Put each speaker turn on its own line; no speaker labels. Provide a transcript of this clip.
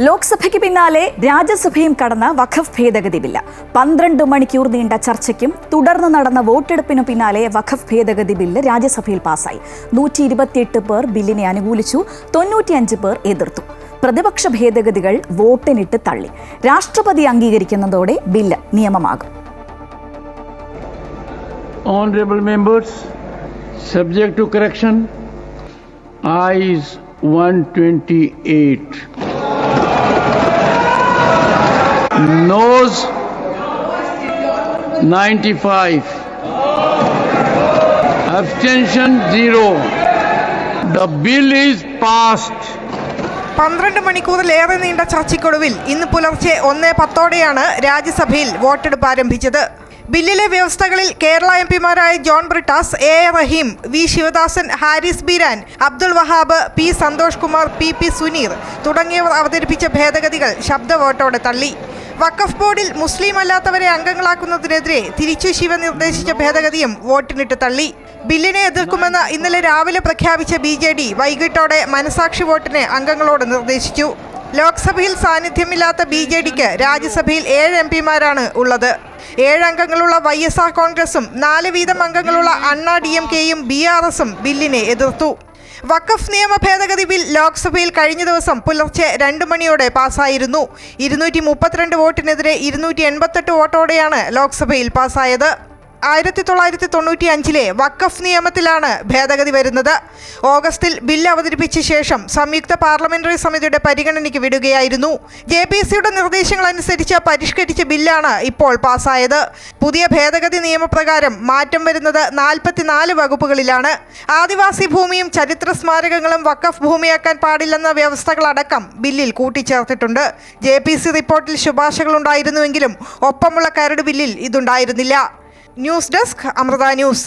ലോക്സഭയ്ക്ക് പിന്നാലെ രാജ്യസഭയും കടന്ന വഖഫ് ഭേദഗതി ബില്ല് പന്ത്രണ്ട് മണിക്കൂർ നീണ്ട ചർച്ചയ്ക്കും തുടർന്ന് നടന്ന വോട്ടെടുപ്പിനു പിന്നാലെ വഖഫ് ഭേദഗതി ബില്ല് രാജ്യസഭയിൽ പാസായി. നൂറ്റി ഇരുപത്തിയെട്ട് പേർ ബില്ലിനെ അനുകൂലിച്ചു തൊണ്ണൂറ്റിയഞ്ച് പേർ എതിർത്തു. പ്രതിപക്ഷ ഭേദഗതികൾ വോട്ടിനിട്ട് തള്ളി. രാഷ്ട്രപതി അംഗീകരിക്കുന്നതോടെ ബില്ല് നിയമമാകും.
Honorable members, subject to correction, Ayes 128. Noes 95. Abstention 0. The bill is passed.
പന്ത്രണ്ട് മണിക്കൂറിലേറെ നീണ്ട ചർച്ചയ്ക്കൊടുവിൽ ഇന്ന് പുലർച്ചെ ഒന്നേ പത്തോടെയാണ് രാജ്യസഭയിൽ വോട്ടെടുപ്പ് ആരംഭിച്ചത് ബില്ലിലെ വ്യവസ്ഥകളിൽ Kerala M പിമാരായ John Brittas A Rahim V Sivadasan Haris Beeran Abdul Wahab P Santhosh Kumar P P Suneer തുടങ്ങിയവർ അവതരിപ്പിച്ച ഭേദഗതികൾ ശബ്ദ വോട്ടോടെ തള്ളി. വഖഫ് ബോർഡിൽ മുസ്ലിം അല്ലാത്തവരെ അംഗങ്ങളാക്കുന്നതിനെതിരെ തിരിച്ചു ശിവ നിർദ്ദേശിച്ച ഭേദഗതിയും വോട്ടിനിട്ട് തള്ളി. ബില്ലിനെ എതിർക്കുമെന്ന് ഇന്നലെ രാവിലെ പ്രഖ്യാപിച്ച ബി വൈകിട്ടോടെ മനസാക്ഷി വോട്ടിന് അംഗങ്ങളോട് നിർദ്ദേശിച്ചു. ലോക്സഭയിൽ സാന്നിധ്യമില്ലാത്ത ബി ജെ ഡിക്ക് രാജ്യസഭയിൽ ഏഴ് എം പിമാരാണ് ഉള്ളത്. ഏഴംഗങ്ങളുള്ള വൈ എസ് ആർ കോൺഗ്രസും നാല് വീതം അംഗങ്ങളുള്ള അണ്ണാ ഡി എം കെയും ബി ആർ എസും ബില്ലിനെ എതിർത്തു. വഖഫ് നിയമ ഭേദഗതി ബിൽ ലോക്സഭയിൽ കഴിഞ്ഞ ദിവസം പുലർച്ചെ രണ്ട് മണിയോടെ പാസായിരുന്നു. ഇരുന്നൂറ്റി മുപ്പത്തിരണ്ട് വോട്ടിനെതിരെ ഇരുന്നൂറ്റി എൺപത്തെട്ട് വോട്ടോടെയാണ് ലോക്സഭയിൽ പാസ്സായത് ആയിരത്തി തൊള്ളായിരത്തി തൊണ്ണൂറ്റി അഞ്ചിലെ വക്കഫ് നിയമത്തിലാണ് ഭേദഗതി വരുന്നത്. ഓഗസ്റ്റിൽ ബിൽ അവതരിപ്പിച്ച ശേഷം സംയുക്ത പാർലമെന്ററി സമിതിയുടെ പരിഗണനയ്ക്ക് വിടുകയായിരുന്നു. ജെ പി സിയുടെ നിർദ്ദേശങ്ങൾ അനുസരിച്ച് പരിഷ്കരിച്ച ബില്ലാണ് ഇപ്പോൾ പാസ്സായത് പുതിയ ഭേദഗതി നിയമപ്രകാരം മാറ്റം വരുന്നത് നാൽപ്പത്തിനാല് വകുപ്പുകളിലാണ്. ആദിവാസി ഭൂമിയും ചരിത്ര സ്മാരകങ്ങളും വക്കഫ് ഭൂമിയാക്കാൻ പാടില്ലെന്ന വ്യവസ്ഥകളടക്കം ബില്ലിൽ കൂട്ടിച്ചേർത്തിട്ടുണ്ട്. ജെ പി സി റിപ്പോർട്ടിൽ ശുപാർശകളുണ്ടായിരുന്നുവെങ്കിലും ഒപ്പമുള്ള കരട് ബില്ലിൽ ഇതുണ്ടായിരുന്നില്ല. News desk Amrita news